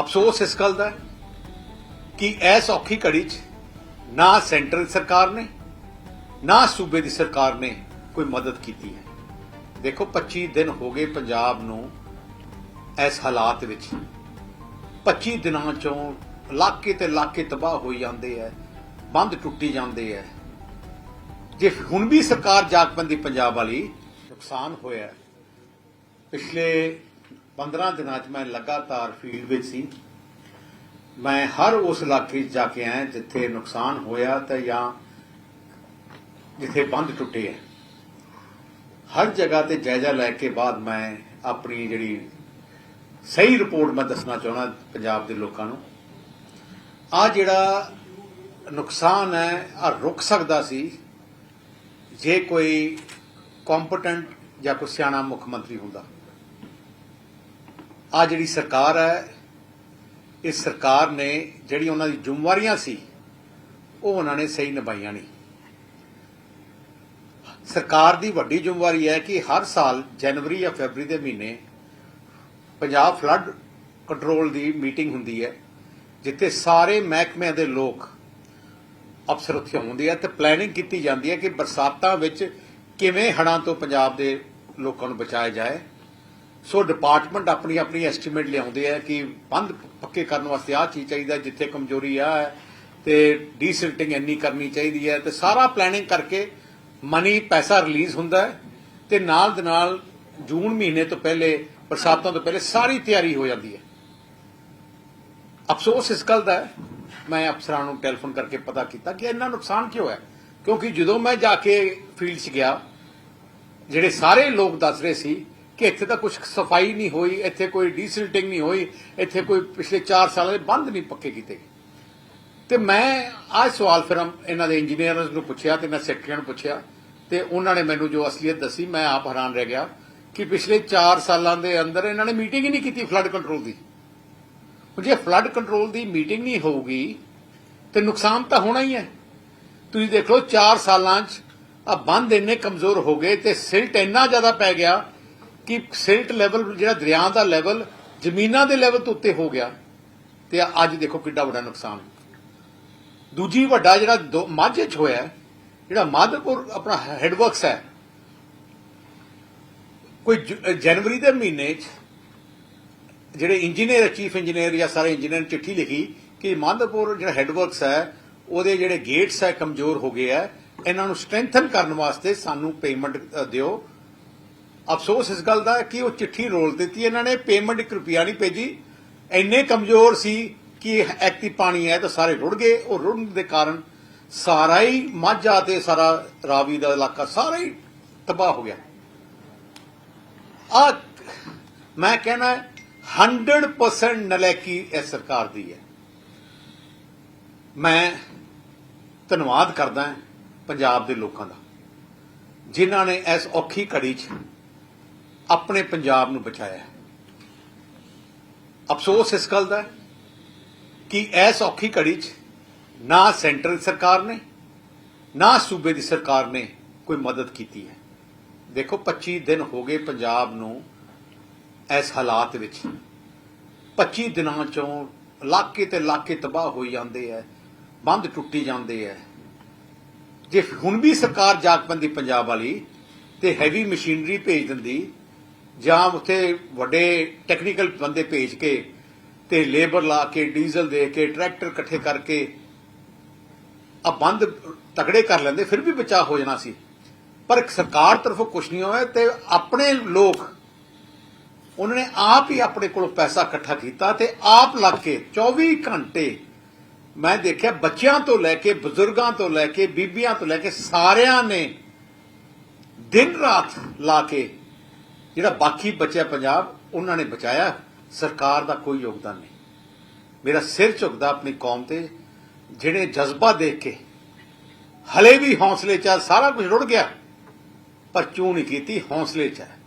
ਅਫਸੋਸ ਇਸ ਗੱਲ ਦਾ ਕਿ ਐਸ ਔਖੀ ਘੜੀ 'ਚ ਨਾ ਸੈਂਟਰ ਸਰਕਾਰ ਨੇ, ਨਾ ਸੂਬੇ ਦੀ ਸਰਕਾਰ ਨੇ ਕੋਈ ਮਦਦ ਕੀਤੀ ਹੈ। ਦੇਖੋ 25 ਦਿਨ ਹੋ ਗਏ ਪੰਜਾਬ ਨੂੰ ਇਸ ਹਾਲਾਤ ਵਿੱਚ। 25 ਦਿਨਾਂ ਚੋਂ ਇਲਾਕੇ ਤੇ ਇਲਾਕੇ ਤਬਾਹ ਹੋਈ ਜਾਂਦੇ ਐ, ਬੰਦ ਟੁੱਟੀ ਜਾਂਦੇ ਐ। ਜੇ ਹੁਣ ਵੀ ਸਰਕਾਰ ਜਾਗ ਪੰਜਾਬ ਵਾਲੀ ਨੁਕਸਾਨ ਹੋਇਆ, ਪਿਛਲੇ 15 ਦਿਨਾਂ 'ਚ ਮੈਂ ਲਗਾਤਾਰ ਫੀਲਡ ਵਿੱਚ ਸੀ। ਮੈਂ ਹਰ ਉਸ ਇਲਾਕੇ 'ਚ ਜਾ ਕੇ ਆਇਆ ਜਿੱਥੇ ਨੁਕਸਾਨ ਹੋਇਆ ਤੇ ਜਾਂ ਜਿੱਥੇ ਬੰਦ ਟੁੱਟੇ ਹੈ ਹਰ ਜਗ੍ਹਾ ਤੇ ਜਾਇਜ਼ਾ ਲੈ ਕੇ ਬਾਅਦ ਮੈਂ ਆਪਣੀ ਜਿਹੜੀ ਸਹੀ ਰਿਪੋਰਟ ਮੈਂ ਦੱਸਣਾ ਚਾਹੁੰਦਾ ਪੰਜਾਬ ਦੇ ਲੋਕਾਂ ਨੂੰ। ਆ ਜਿਹੜਾ ਨੁਕਸਾਨ ਹੈ ਆ ਰੁਕ ਸਕਦਾ ਸੀ। ਜੇ ਕੋਈ ਕੰਪੀਟੈਂਟ ਜਾਂ ਕੋਈ ਸਿਆਣਾ ਮੁੱਖ ਮੰਤਰੀ ਹੁੰਦਾ। ਆ ਜਿਹੜੀ ਸਰਕਾਰ ਹੈ ਇਸ ਸਰਕਾਰ ਨੇ ਜਿਹੜੀ ਉਹਨਾਂ ਦੀ ਜ਼ਿੰਮੇਵਾਰੀਆਂ ਸੀ, ਉਹ ਉਹਨਾਂ ਨੇ ਸਹੀ ਨਿਭਾਈਆਂ ਨਹੀਂ। ਸਰਕਾਰ ਦੀ ਵੱਡੀ ਜ਼ਿੰਮੇਵਾਰੀ ਹੈ ਕਿ ਹਰ ਸਾਲ ਜਨਵਰੀ ਜਾਂ ਫੈਬਰੀ ਦੇ ਮਹੀਨੇ ਪੰਜਾਬ ਫਲੱਡ ਕੰਟਰੋਲ ਦੀ ਮੀਟਿੰਗ ਹੁੰਦੀ ਹੈ, ਜਿੱਥੇ ਸਾਰੇ ਮਹਿਕਮਿਆਂ ਦੇ ਲੋਕ ਅਫਸਰ ਉੱਥੇ ਹੁੰਦੇ ਆ ਤੇ ਪਲੈਨਿੰਗ ਕੀਤੀ ਜਾਂਦੀ ਹੈ ਕਿ ਬਰਸਾਤਾਂ ਵਿੱਚ ਕਿਵੇਂ ਹੜਾਂ ਤੋਂ ਪੰਜਾਬ ਦੇ ਲੋਕਾਂ ਨੂੰ ਬਚਾਇਆ ਜਾਏ। ਸੋ ਡਿਪਾਰਟਮੈਂਟ ਆਪਣੀ ਆਪਣੀ ਐਸਟੀਮੇਟ ਲਿਆਉਂਦੇ ਆ ਕਿ ਬੰਦ ਪੱਕੇ ਕਰਨ ਵਾਸਤੇ ਆਹ ਚੀਜ਼ ਚਾਹੀਦਾ ਜਿੱਥੇ ਕਮਜ਼ੋਰੀ ਆ ਤੇ ਡੀਸਿਲਟਿੰਗ ਇੰਨੀ ਕਰਨੀ ਚਾਹੀਦੀ ਹੈ ਤੇ ਸਾਰਾ ਪਲੈਨਿੰਗ ਕਰਕੇ ਮਨੀ ਪੈਸਾ ਰਿਲੀਜ਼ ਹੁੰਦਾ ਹੈ ਤੇ ਨਾਲ ਦੇ ਨਾਲ ਜੂਨ ਮਹੀਨੇ ਤੋਂ ਪਹਿਲੇ, ਬਰਸਾਤਾਂ ਤੋਂ ਪਹਿਲੇ ਸਾਰੀ ਤਿਆਰੀ ਹੋ ਜਾਂਦੀ ਹੈ। ਅਫਸੋਸ ਇਸ ਗੱਲ ਦਾ ਮੈਂ ਅਫਸਰਾਂ ਨੂੰ ਟੈਲੀਫੋਨ ਕਰਕੇ ਪਤਾ ਕੀਤਾ ਕਿ ਇੰਨਾ ਨੁਕਸਾਨ ਕਿਉਂ ਹੈ? ਕਿਉਂਕਿ ਜਦੋਂ ਮੈਂ ਜਾ ਕੇ ਫੀਲਡ 'ਚ ਗਿਆ, ਜਿਹੜੇ ਸਾਰੇ ਲੋਕ ਦੱਸ ਰਹੇ ਸੀ ਕਿ ਇੱਥੇ ਤਾਂ ਕੁਝ ਸਫ਼ਾਈ ਨਹੀਂ ਹੋਈ, ਇੱਥੇ ਕੋਈ ਡੀਸਿਲਟਿੰਗ ਨਹੀਂ ਹੋਈ, ਇੱਥੇ ਕੋਈ ਪਿਛਲੇ 4 ਸਾਲਾਂ ਦੇ ਬੰਦ ਨਹੀਂ ਪੱਕੇ ਕੀਤੇ ਗਏ। ਤੇ ਮੈਂ ਆਹ ਸਵਾਲ ਫਿਰ ਇਹਨਾਂ ਦੇ ਇੰਜੀਨੀਅਰਸ ਨੂੰ ਪੁੱਛਿਆ ਤੇ ਮੈਂ ਸੈਕਟਰੀਆਂ ਨੂੰ ਪੁੱਛਿਆ ਤੇ ਉਹਨਾਂ ਨੇ ਮੈਨੂੰ ਜੋ ਅਸਲੀਅਤ ਦੱਸੀ, ਮੈਂ ਆਪ ਹੈਰਾਨ ਰਹਿ ਗਿਆ ਕਿ ਪਿਛਲੇ 4 ਸਾਲਾਂ ਦੇ ਅੰਦਰ ਇਹਨਾਂ ਨੇ ਮੀਟਿੰਗ ਹੀ ਨਹੀਂ ਕੀਤੀ ਫਲੱਡ ਕੰਟਰੋਲ ਦੀ। ਜੇ ਫਲੱਡ ਕੰਟਰੋਲ ਦੀ ਮੀਟਿੰਗ ਨਹੀਂ ਹੋਊਗੀ, ਤੇ ਨੁਕਸਾਨ ਤਾਂ ਹੋਣਾ ਹੀ ਹੈ। ਤੁਸੀਂ ਦੇਖ ਲਓ 4 ਸਾਲਾਂ 'ਚ ਆ ਬੰਦ ਇੰਨੇ ਕਮਜ਼ੋਰ ਹੋ ਗਏ ਤੇ ਸਿਲਟ ਇੰਨਾ ਜ਼ਿਆਦਾ ਪੈ ਗਿਆ ਕਿ ਸਿਲਟ ਲੈਵਲ, ਜਿਹੜਾ ਦਰਿਆ ਦਾ ਲੈਵਲ ਜ਼ਮੀਨਾਂ ਦੇ ਲੈਵਲ ਤੋਂ ਉੱਤੇ ਹੋ ਗਿਆ, ਤੇ ਅੱਜ ਦੇਖੋ ਕਿੱਡਾ ਵੱਡਾ ਨੁਕਸਾਨ। ਦੂਜੀ ਵੱਡਾ ਜਿਹੜਾ ਮਾਝੇ 'ਚ ਹੋਇਆ, ਜਿਹੜਾ ਮਾਧੋਪੁਰ ਆਪਣਾ ਹੈਡਵਰਕਸ ਹੈ, ਕੋਈ ਜਨਵਰੀ ਦੇ ਮਹੀਨੇ 'ਚ ਜਿਹੜੇ ਇੰਜੀਨੀਅਰ ਚੀਫ ਇੰਜੀਨੀਅਰ ਜਾਂ ਸਾਰੇ ਇੰਜੀਨੀਅਰ ਨੇ ਚਿੱਠੀ ਲਿਖੀ ਕਿ ਮਾਧੋਪੁਰ ਜਿਹੜਾ ਹੈਡਵਰਕਸ ਹੈ, ਉਹਦੇ ਜਿਹੜੇ ਗੇਟਸ ਹੈ ਕਮਜ਼ੋਰ ਹੋ ਗਏ ਹੈ, ਇਹਨਾਂ ਨੂੰ ਸਟਰੈਂਥਨ ਕਰਨ ਵਾਸਤੇ ਸਾਨੂੰ ਪੇਮੈਂਟ ਦਿਓ। ਅਫਸੋਸ ਇਸ ਗੱਲ ਦਾ ਕਿ ਉਹ ਚਿੱਠੀ ਰੋਲ ਦਿੱਤੀ ਇਹਨਾਂ ਨੇ ਪੇਮੈਂਟ 1 ਰੁਪਿਆ ਨਹੀਂ ਭੇਜੀ। ਇੰਨੇ ਕਮਜ਼ੋਰ ਸੀ ਕਿ ਐਕਤੀ ਪਾਣੀ ਹੈ ਤਾਂ ਸਾਰੇ ਰੁੜ ਗਏ। ਉਹ ਰੁੜਨ ਦੇ ਕਾਰਨ ਸਾਰਾ ਹੀ ਮਾਝਾ ਤੇ ਸਾਰਾ ਰਾਵੀ ਦਾ ਇਲਾਕਾ ਸਾਰਾ ਹੀ ਤਬਾਹ ਹੋ ਗਿਆ। ਆ ਮੈਂ ਕਹਿਣਾ 100% ਨਲੈਕੀ ਇਸ ਸਰਕਾਰ ਦੀ ਹੈ। ਮੈਂ ਧੰਨਵਾਦ ਕਰਦਾ ਪੰਜਾਬ ਦੇ ਲੋਕਾਂ ਦਾ, ਜਿਨ੍ਹਾਂ ਨੇ ਇਸ ਔਖੀ ਘੜੀ 'ਚ ਆਪਣੇ ਪੰਜਾਬ ਨੂੰ ਬਚਾਇਆ ਅਫਸੋਸ ਇਸ ਗੱਲ ਦਾ ਕਿ ਇਸ ਔਖੀ ਘੜੀ 'ਚ ਨਾ ਸੈਂਟਰ ਸਰਕਾਰ ਨੇ, ਨਾ ਸੂਬੇ ਦੀ ਸਰਕਾਰ ਨੇ ਕੋਈ ਮਦਦ ਕੀਤੀ ਹੈ। ਦੇਖੋ 25 ਦਿਨ ਹੋ ਗਏ ਪੰਜਾਬ ਨੂੰ ਇਸ ਹਾਲਾਤ ਵਿੱਚ। 25 ਦਿਨਾਂ ਚੋਂ ਇਲਾਕੇ ਤੇ ਇਲਾਕੇ ਤਬਾਹ ਹੋਈ ਜਾਂਦੇ ਐ ਬੰਦ ਟੁੱਟੀ ਜਾਂਦੇ ਐ ਜੇ ਹੁਣ ਵੀ ਸਰਕਾਰ ਜਾਗ ਪੈਂਦੀ ਪੰਜਾਬ ਵਾਲੀ ਤੇ ਹੈਵੀ ਮਸ਼ੀਨਰੀ ਭੇਜ ਦਿੰਦੀ ਜਾਂ ਉੱਥੇ ਵੱਡੇ ਟੈਕਨੀਕਲ ਬੰਦੇ ਭੇਜ ਕੇ ਤੇ ਲੇਬਰ ਲਾ ਕੇ ਡੀਜ਼ਲ ਦੇ ਕੇ ਟਰੈਕਟਰ ਇਕੱਠੇ ਕਰਕੇ ਆ ਬੰਦ ਤਕੜੇ ਕਰ ਲੈਂਦੇ, ਫਿਰ ਵੀ ਬਚਾਅ ਹੋ ਜਾਣਾ ਸੀ। ਪਰ ਸਰਕਾਰ ਤਰਫੋਂ ਕੁਝ ਨਹੀਂ ਹੋਇਆ ਤੇ ਆਪਣੇ ਲੋਕ, ਉਹਨਾਂ ਨੇ ਆਪ ਹੀ ਆਪਣੇ ਕੋਲੋਂ ਪੈਸਾ ਇਕੱਠਾ ਕੀਤਾ ਤੇ ਆਪ ਲੱਗ ਕੇ 24 ਘੰਟੇ ਮੈਂ ਦੇਖਿਆ ਬੱਚਿਆਂ ਤੋਂ ਲੈ ਕੇ, ਬਜ਼ੁਰਗਾਂ ਤੋਂ ਲੈ ਕੇ, ਬੀਬੀਆਂ ਤੋਂ ਲੈ ਕੇ ਸਾਰਿਆਂ ਨੇ ਦਿਨ ਰਾਤ ਲਾ ਕੇ ਜਿਹੜਾ ਬਾਕੀ ਬਚਿਆ ਪੰਜਾਬ ਉਹਨਾਂ ਨੇ ਬਚਾਇਆ। ਸਰਕਾਰ ਦਾ ਕੋਈ ਯੋਗਦਾਨ ਨਹੀਂ। ਮੇਰਾ ਸਿਰ ਝੁਕਦਾ ਆਪਣੀ ਕੌਮ ਤੇ ਜਿਹੜੇ ਜਜ਼ਬਾ ਦੇਖ ਕੇ ਹਲੇ ਵੀ ਹੌਸਲੇ ਚ ਆ, ਸਾਰਾ ਕੁਝ ਰੁੜ ਗਿਆ ਪਰ ਚੂੰ ਨਹੀਂ ਕੀਤੀ ਹੌਸਲੇ ਚ ਹੈ